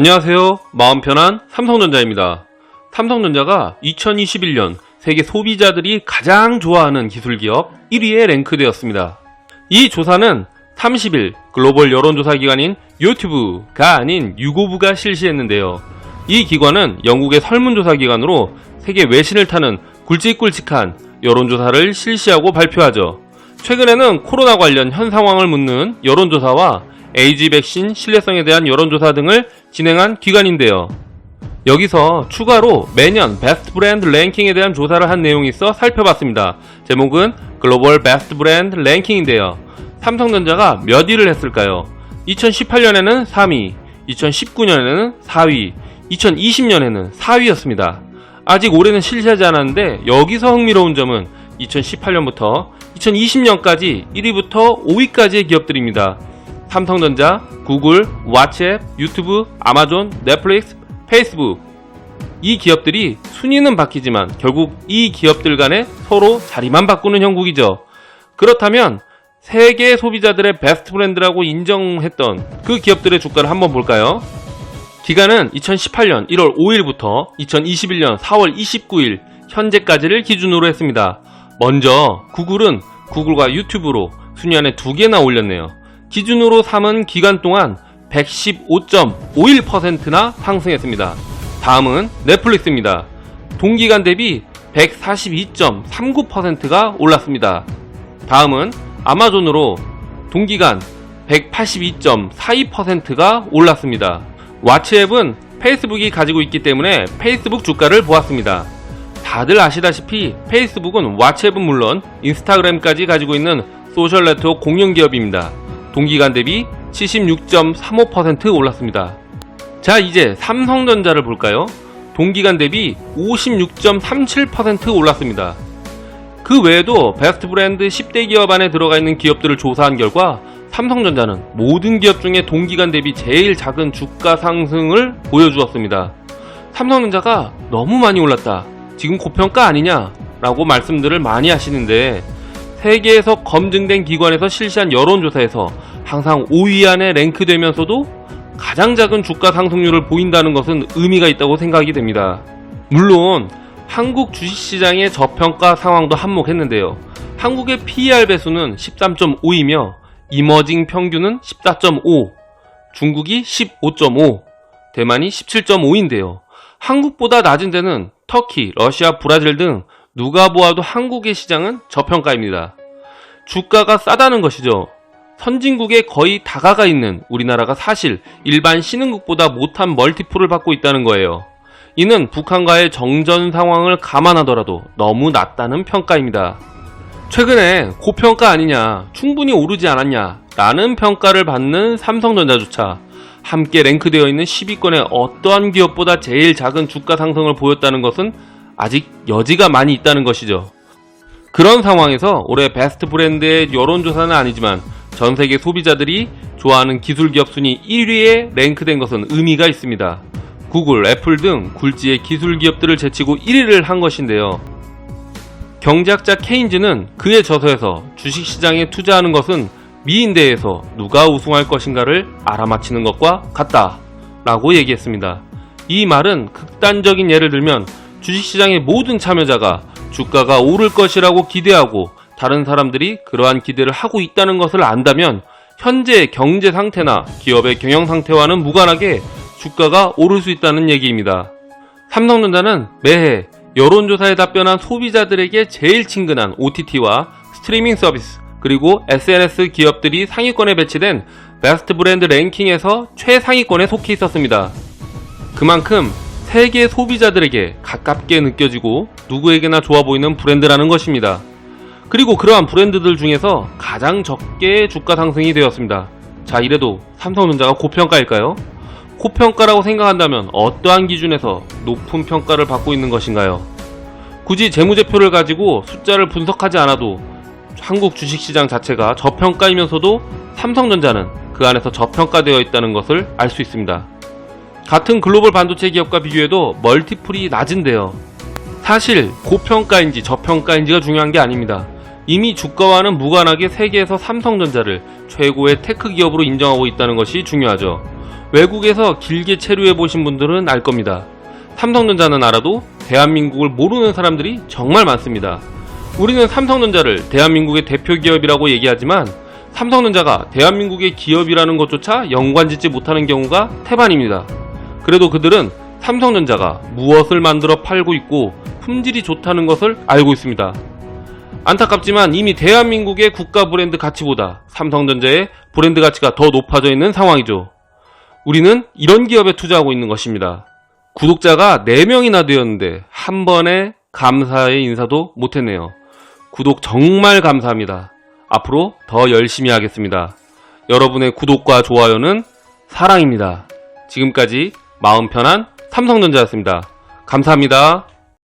안녕하세요. 마음 편한 삼성전자입니다. 삼성전자가 2021년 세계 소비자들이 가장 좋아하는 기술 기업 1위에 랭크되었습니다. 이 조사는 30일 글로벌 여론조사 기관인 유튜브가 아닌 유고부가 실시했는데요. 이 기관은 영국의 설문조사 기관으로 세계 외신을 타는 굵직굵직한 여론조사를 실시하고 발표하죠. 최근에는 코로나 관련 현 상황을 묻는 여론조사와 에이지 백신 신뢰성에 대한 여론조사 등을 진행한 기관인데요. 여기서 추가로 매년 베스트 브랜드 랭킹에 대한 조사를 한 내용이 있어 살펴봤습니다. 제목은 글로벌 베스트 브랜드 랭킹인데요. 삼성전자가 몇 위를 했을까요? 2018년에는 3위, 2019년에는 4위, 2020년에는 4위였습니다. 아직 올해는 실시하지 않았는데 여기서 흥미로운 점은 2018년부터 2020년까지 1위부터 5위까지의 기업들입니다. 삼성전자, 구글, 왓츠앱, 유튜브, 아마존, 넷플릭스, 페이스북 이 기업들이 순위는 바뀌지만 결국 이 기업들 간에 서로 자리만 바꾸는 형국이죠. 그렇다면 세계 소비자들의 베스트 브랜드라고 인정했던 그 기업들의 주가를 한번 볼까요? 기간은 2018년 1월 5일부터 2021년 4월 29일 현재까지를 기준으로 했습니다. 먼저 구글은 구글과 유튜브로 순위 안에 두 개나 올렸네요. 기준으로 삼은 기간 동안 115.51%나 상승했습니다. 다음은 넷플릭스입니다. 동기간 대비 142.39%가 올랐습니다. 다음은 아마존으로 동기간 182.42%가 올랐습니다. 왓츠앱은 페이스북이 가지고 있기 때문에 페이스북 주가를 보았습니다. 다들 아시다시피 페이스북은 왓츠앱은 물론 인스타그램까지 가지고 있는 소셜 네트워크 공룡 기업입니다. 동기간 대비 76.35% 올랐습니다. 자, 이제 삼성전자를 볼까요? 동기간 대비 56.37% 올랐습니다. 그 외에도 베스트 브랜드 10대 기업 안에 들어가 있는 기업들을 조사한 결과 삼성전자는 모든 기업 중에 동기간 대비 제일 작은 주가 상승을 보여주었습니다. 삼성전자가 너무 많이 올랐다. 지금 고평가 아니냐? 라고 말씀들을 많이 하시는데 세계에서 검증된 기관에서 실시한 여론조사에서 항상 5위 안에 랭크되면서도 가장 작은 주가 상승률을 보인다는 것은 의미가 있다고 생각이 됩니다. 물론 한국 주식시장의 저평가 상황도 한몫했는데요. 한국의 PER 배수는 13.5이며 이머징 평균은 14.5, 중국이 15.5, 대만이 17.5인데요. 한국보다 낮은 데는 터키, 러시아, 브라질 등 누가 보아도 한국의 시장은 저평가입니다. 주가가 싸다는 것이죠. 선진국에 거의 다가가 있는 우리나라가 사실 일반 신흥국보다 못한 멀티플을 받고 있다는 거예요. 이는 북한과의 정전 상황을 감안하더라도 너무 낮다는 평가입니다. 최근에 고평가 아니냐, 충분히 오르지 않았냐, 라는 평가를 받는 삼성전자조차 함께 랭크되어 있는 10위권의 어떠한 기업보다 제일 작은 주가 상승을 보였다는 것은 아직 여지가 많이 있다는 것이죠. 그런 상황에서 올해 베스트 브랜드의 여론조사는 아니지만 전 세계 소비자들이 좋아하는 기술 기업 순위 1위에 랭크된 것은 의미가 있습니다. 구글, 애플 등 굴지의 기술 기업들을 제치고 1위를 한 것인데요. 경제학자 케인즈는 그의 저서에서 주식시장에 투자하는 것은 미인대에서 누가 우승할 것인가를 알아맞히는 것과 같다. 라고 얘기했습니다. 이 말은 극단적인 예를 들면 주식시장의 모든 참여자가 주가가 오를 것이라고 기대하고 다른 사람들이 그러한 기대를 하고 있다는 것을 안다면 현재의 경제 상태나 기업의 경영 상태와는 무관하게 주가가 오를 수 있다는 얘기입니다. 삼성전자는 매해 여론조사에 답변한 소비자들에게 제일 친근한 OTT와 스트리밍 서비스 그리고 SNS 기업들이 상위권에 배치된 베스트 브랜드 랭킹에서 최상위권에 속해 있었습니다. 그만큼 세계 소비자들에게 가깝게 느껴지고 누구에게나 좋아 보이는 브랜드라는 것입니다. 그리고 그러한 브랜드들 중에서 가장 적게 주가 상승이 되었습니다. 자, 이래도 삼성전자가 고평가일까요? 고평가라고 생각한다면 어떠한 기준에서 높은 평가를 받고 있는 것인가요? 굳이 재무제표를 가지고 숫자를 분석하지 않아도 한국 주식시장 자체가 저평가이면서도 삼성전자는 그 안에서 저평가되어 있다는 것을 알 수 있습니다. 같은 글로벌 반도체 기업과 비교해도 멀티플이 낮은데요. 사실 고평가인지 저평가인지가 중요한 게 아닙니다. 이미 주가와는 무관하게 세계에서 삼성전자를 최고의 테크 기업으로 인정하고 있다는 것이 중요하죠. 외국에서 길게 체류해 보신 분들은 알 겁니다. 삼성전자는 알아도 대한민국을 모르는 사람들이 정말 많습니다. 우리는 삼성전자를 대한민국의 대표 기업이라고 얘기하지만 삼성전자가 대한민국의 기업이라는 것조차 연관짓지 못하는 경우가 태반입니다. 그래도 그들은 삼성전자가 무엇을 만들어 팔고 있고 품질이 좋다는 것을 알고 있습니다. 안타깝지만 이미 대한민국의 국가 브랜드 가치보다 삼성전자의 브랜드 가치가 더 높아져 있는 상황이죠. 우리는 이런 기업에 투자하고 있는 것입니다. 구독자가 4명이나 되었는데 한 번에 감사의 인사도 못했네요. 구독 정말 감사합니다. 앞으로 더 열심히 하겠습니다. 여러분의 구독과 좋아요는 사랑입니다. 지금까지 마음 편한 삼성전자였습니다. 감사합니다.